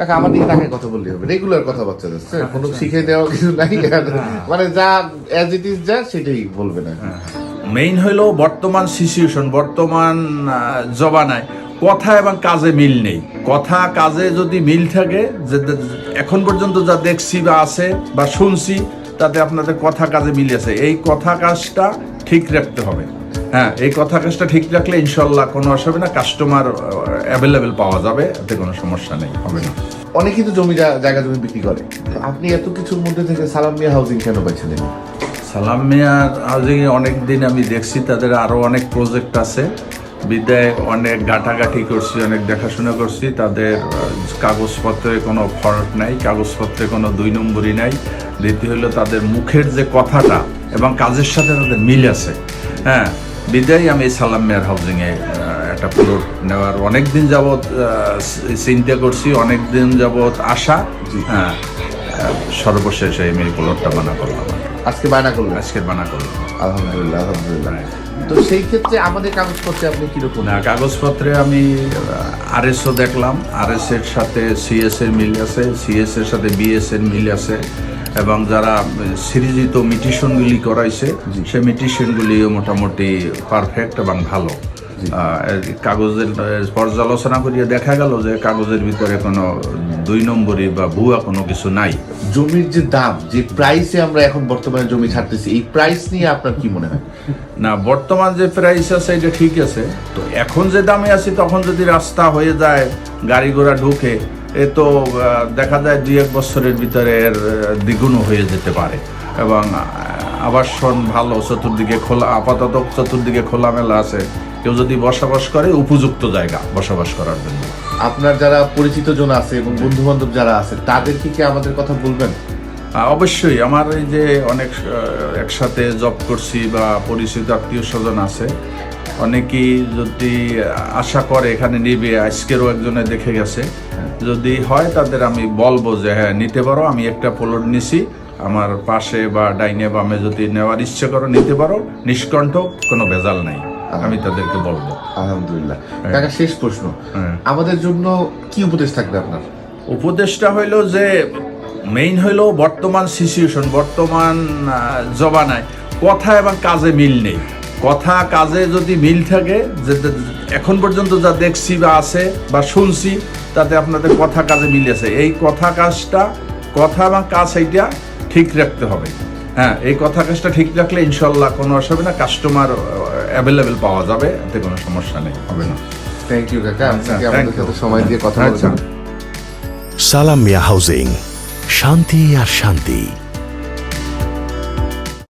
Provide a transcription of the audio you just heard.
কাকা আমার দিকে তাকে কথা বললে হবে। রেগুলার কথাবার্তা যাচ্ছে কোনো শিখে দেওয়া কিছু নাই। মানে যা অ্যাজ ইট ইজ যা সেটাই বলবে না। মেইন হইল বর্তমান সিচুয়েশন বর্তমান জবানায় কথা এবং কাজে মিল নেই। কথা কাজে যদি মিল থাকে যে- এখন পর্যন্ত যা দেখছি বা আছে বা শুনছি তাতে আপনাদের কথা কাজে মিল আছে। এই কথা কাজটা ঠিক রাখতে হবে। হ্যাঁ এই কথা কাজটা ঠিক রাখলে ইনশাল্লাহ কোনো অসুবিধা না। কাস্টমার অ্যাভেলেবেল পাওয়া যাবে এতে কোনো সমস্যা নেই হবে না। অনেকেই তো জমি জায়গা জমি বিক্রি করে। আপনি এত কিছুর মধ্যে থেকে সালাম মিয়া হাউজিং কেন পাইছিলেন? সালাম মিয়ার হাউজিং অনেক দিন আমি দেখছি তাদের আরও অনেক প্রজেক্ট আছে। বিদায় অনেক ঘাটাঘাটি করছি অনেক দেখাশোনা করছি। তাদের কাগজপত্রে কোনো ফরক নাই কাগজপত্রে কোনো দুই নম্বরই নাই। দ্বিতীয় হলো তাদের মুখের যে কথাটা এবং কাজের সাথে তাদের মিল আছে। হ্যাঁ বিদায় আমি সালাম মেয়ার হাউজিংয়ে একটা প্লট নেওয়ার অনেক দিন যাবৎ চিন্তা করছি অনেক দিন যাবৎ আশা। হ্যাঁ সর্বশেষ এই আমি এই প্লটটা বানা করলাম আজকে বায়না করলেন? আজকের বানা করলাম। আলহামদুলিল্লাহ আলহামদুলিল্লাহ। তো সেই ক্ষেত্রে আমাদের কাগজপত্রে আপনি কীরকম না কাগজপত্রে আমি আরএসও দেখলাম। আরএস এর সাথে সিএস এর মিল আছে সিএস এর সাথে বিএস এর মিল আছে। এবং যারা সিরিজিত মিটিশনগুলি করাইছে সেই মিটিশনগুলিও মোটামুটি পারফেক্ট এবং ভালো। কাগজের পর্যালোচনা করিয়ে দেখা গেল যে কাগজের ভিতরে কোনো দুই নম্বরই বা ভুয়া কোনো কিছু নাই। জমির যে দাম যে প্রাইসে আমরা এখন বর্তমানে জমি ছাড়তেছি এই প্রাইস নিয়ে আপনার কি মনে হয়? না বর্তমান যে প্রাইস আছে এটা ঠিক আছে। তো এখন যে দামে আছি তখন যদি রাস্তা হয়ে যায় গাড়ি ঘোড়া ঢুকে এ তো দেখা যায় দুই এক বছরের ভিতরে এর দ্বিগুণ হয়ে যেতে পারে। এবং আবাসন ভালো, চতুর্দিকে খোলা, আপাতত চতুর্দিকে খোলামেলা আছে। কেউ যদি বসবাস করে, উপযুক্ত জায়গা বসবাস করার জন্য। আপনার যারা পরিচিত জন আছে এবং বন্ধু বান্ধব যারা আছে, তাদের কি আমাদের কথা বলবেন? অবশ্যই আমার এই যে অনেক একসাথে জব করছি বা পরিচিত আত্মীয় স্বজন আছে অনেকেই যদি আশা করে এখানে নিবে আজকেরও একজনে দেখে গেছে যদি হয় তাদের আমি বলব যে হ্যাঁ নিতে পারো আমি একটা প্লট নিছি আমার পাশে বা ডাইনে বামে যদি নেওয়ার ইচ্ছে করো নিতে পারো নিষ্কণ্ঠ কোনো ভেজাল নাই আমি তাদেরকে বলব। আলহামদুলিল্লাহ। কাকা শেষ প্রশ্ন। হ্যাঁ। আমাদের জন্য কি উপদেশ থাকবে আপনার? উপদেশটা হইল যে মেইন হইল বর্তমান সিচুয়েশন বর্তমান আহ, জবানায় কথা এবং কাজে মিল নেই। কথা কাজে যদি মিল থাকে যে এখন পর্যন্ত যা দেখছি বা আছে বা শুনছি তাতে আপনাদের কথা কাজে মিল আছে। এই কথা কাজটা কথা এবং কাজ এইটা ঠিক রাখতে হবে। হ্যাঁ এই কথা কাজটা ঠিক রাখলে ইনশাল্লাহ কোনো অসুবিধা না। কাস্টমার অ্যাভেলেবেল পাওয়া যাবে এতে কোনো সমস্যা নেই হবে না। থ্যাংক ইউ কাকা। আচ্ছা, আমাদের সাথে সময় দিয়ে কথা আচ্ছা। বলছেন সালাম মিয়া হাউজিং। শান্তি আর শান্তি।